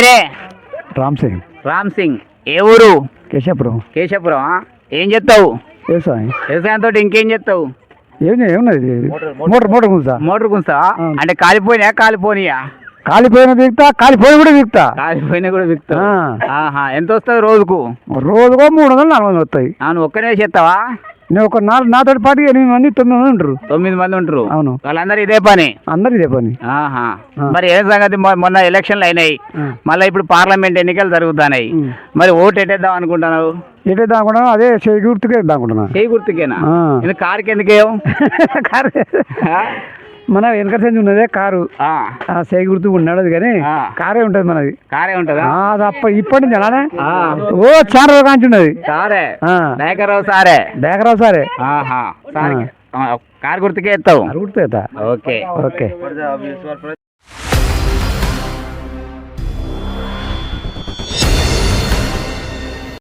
పేరే? రామ్ సింగ్. రామ్ సింగ్. ఏ ఊరు? కేశాపురం. కేశపురం? ఏం చేస్తావు? వ్యవసాయం. వ్యవసాయంతో ఇంకేం చేస్తావు? ఏం ఏమున్నది మోటార్ మోటార్. గుంజా. మోటార్ అవును. అంటే కాలిపోయినా కాలిపోనియా? కాలిపోయిన దిగుతా కాలిపోయిన కూడా దిగుతా కాలిపోయినా కూడా. ఆహా ఎంత వస్తుంది రోజుకు? రోజుకో మూడు వందలు నాలుగు వందలు వస్తాయి. అవును ఒక్కనే చేస్తావా? నేను ఒక నాలుగు నాతో పాటు ఎనిమిది మంది తొమ్మిది మంది ఉంటారు తొమ్మిది మంది ఉంటారు అవును. వాళ్ళందరూ ఇదే పని? అందరు ఇదే పని. ఆహా. మరి ఏం సంగతి? మొన్న ఎలక్షన్లు అయినాయి. మళ్ళీ ఇప్పుడు పార్లమెంట్ ఎన్నికలు జరుగుతున్నాయి. మరి ఓటు ఎట్టేద్దాం అనుకుంటున్నావు ఎటే దాకుంటున్నా అదే చేయి గుర్తుకే దాకుంటున్నా చేయి గుర్తుకేనా? కారుకి ఎందుకేం? కారు. మన వెనక సంచి ఉన్నదే కారు. ఆ, ఆ చేయి గుర్తు ఉన్నాడు కానీ ఆ. కారే ఉంటుంది మనది. కారే ఉంటుందా? అప్ప ఇప్పటి నుంచి అలానే? ఆ. ఓ చాలా రోజు కాంచి ఉన్నది. సారే. ఆ. నాయకరావు సారే. డేకరావు సారే. ఆహా. సార్ కారు గుర్తుకే ఎత్తావు. గుర్తు ఓకే. ఓకే.